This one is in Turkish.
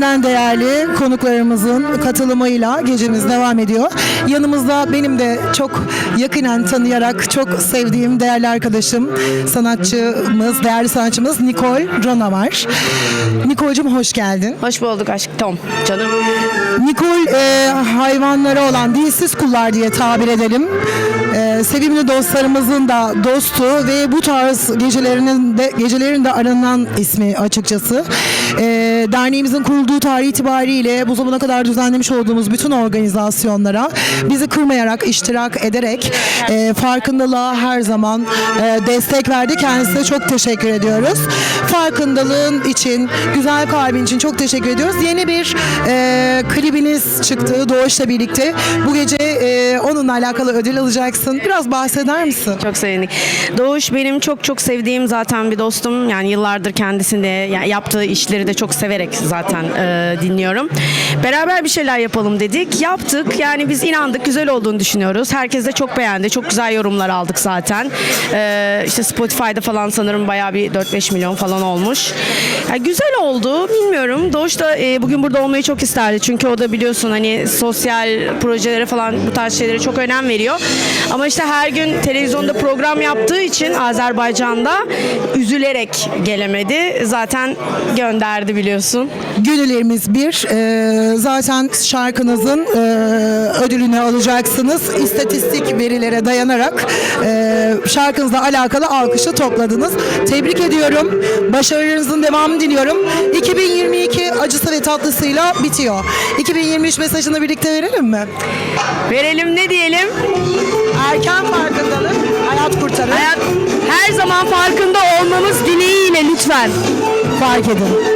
birbirinden değerli konuklarımızın katılımıyla gecemiz devam ediyor. Yanımızda benim de çok yakinen tanıyarak çok sevdiğim değerli arkadaşım, sanatçımız, değerli sanatçımız Nicole Rona var. Nicole'cum hoş geldin. Hoş bulduk aşkım. Canım. Nicole e, hayvanlara olan dilsiz kullar diye tabir edelim. E, sevimli dostlarımızın da dostu ve bu tarz gecelerinin de gecelerin de aranan ismi açıkçası. E, derneğimizin kurulduğu tarih itibariyle bu zamana kadar düzenlemiş olduğumuz bütün organizasyonlara bizi kırmayarak, iştirak ederek e, farkındalığa her zaman e, destek verdi. Kendisine çok teşekkür ediyoruz. Farkındalığın için, güzel kalbin için çok teşekkür ediyoruz. Yeni bir e, klibiniz çıktı Doğuş'la birlikte. Bu gece e, onunla alakalı ödül alacaksın. Biraz bahseder misin? Çok sevindik. Doğuş benim çok çok sevdiğim zaten bir dostum. Yani yıllardır kendisinde ya- yaptığı işleri de çok severek zaten e, dinliyorum. Beraber bir şeyler yapalım dedik. Yaptık. Yani biz inandık. Güzel olduğunu düşünüyoruz. Herkes de çok beğendi. Çok güzel yorumlar aldık zaten. E, işte Spotify'da falan sanırım bayağı bir 4-5 milyon falan olmuş. Ya güzel oldu. Bilmiyorum. Doğuş da e, bugün burada olmayı çok isterdi. Çünkü o da biliyorsun hani sosyal projelere falan bu tarz şeylere çok önem veriyor. Ama işte her gün televizyonda program yaptığı için Azerbaycan'da üzülerek gelemedi. Zaten gönderdi biliyorsun. Gönüllerimiz bir. E, zaten şarkınızın e, ödülünü alacaksınız. İstatistik verilere dayanarak e, şarkınızla alakalı alkışı topladınız. Tebrik ediyorum. Başarılarınızın devamını diliyorum. 2022 acısı ve tatlısıyla bitiyor. 2023 mesajını birlikte verelim mi? Verelim ne diyelim? Erken farkındalık hayat kurtarır. Hayat her zaman farkında olmamız dileğiyle lütfen. Fark edin.